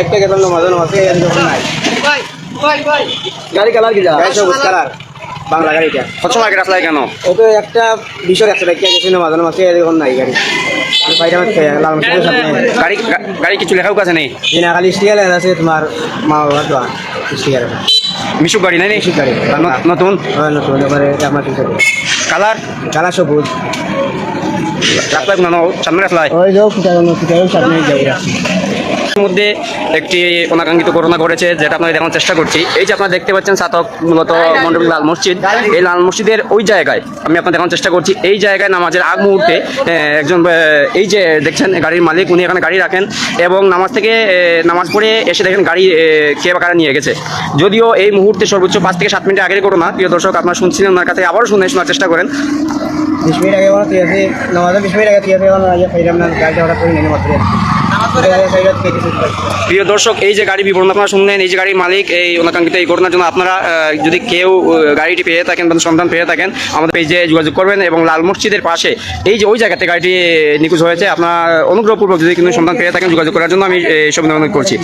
একটা গেলাম নাই। গাড়ি কালার কি যা? গাড়ি সবুজ কালার। বাংলা গাড়িটা কত কেন? ও একটা বিষয় একটা রেখে গেছে নামাজ নামাজ এরকম নাই গাড়ি। গাড়ি গাড়ি কিছু লেখাও আছে নেই? খালি স্টিয়ার আছে তোমার মা বাবার দোয়া স্টিয়ার মিশুক গাড়ি নাই মিশুক গাড়ি। নতুন? নতুন এবারে আমার কালার? কালার সবুজ। রাখলাই না সামনে রাখলাই ওই যাও ফুটানো ফুটানো সামনে যাই এর মধ্যে একটি অনাকাঙ্ক্ষিত ঘটনা ঘটেছে, যেটা আপনাদের দেখানোর চেষ্টা করছি। এই যে আপনারা দেখতে পাচ্ছেন, সাতক মূলত মন্ডল লাল মসজিদ। এই লাল মসজিদের ওই জায়গায় আমি আপনার দেখানোর চেষ্টা করছি, এই জায়গায় নামাজের আগ মুহূর্তে একজন এই যে দেখছেন গাড়ির মালিক, উনি এখানে গাড়ি রাখেন এবং নামাজ থেকে নামাজ পড়ে এসে দেখেন গাড়ি কে বা কারা নিয়ে গেছে। যদিও এই মুহূর্তে সর্বোচ্চ পাঁচ থেকে সাত মিনিট আগের ঘটনা, প্রিয় দর্শক, আপনারা শুনছিলেন, ওনার কাছে আবারও শুনে শোনার চেষ্টা করেন। বিশ মিনিট আগে ঠিক আছে নামাজ বিশ মিনিট আগে ঠিক আছে গাড়িটা হঠাৎ করে নেই মাত্র। প্রিয় দর্শক, এই যে গাড়ি বিবরণ আপনারা শুনলেন, এই যে গাড়ির মালিক, এই অনাকাঙ্ক্ষিত এই ঘটনার জন্য আপনারা যদি কেউ গাড়িটি পেয়ে থাকেন বা সন্ধান পেয়ে থাকেন, আমাদের পেজে যোগাযোগ করবেন এবং লাল মসজিদের পাশে, এই যে ওই জায়গাতে গাড়িটি নিখোঁজ হয়েছে, আপনার অনুগ্রহপূর্বক যদি কিন্তু সন্ধান পেয়ে থাকেন যোগাযোগ করার জন্য আমি সব করছি।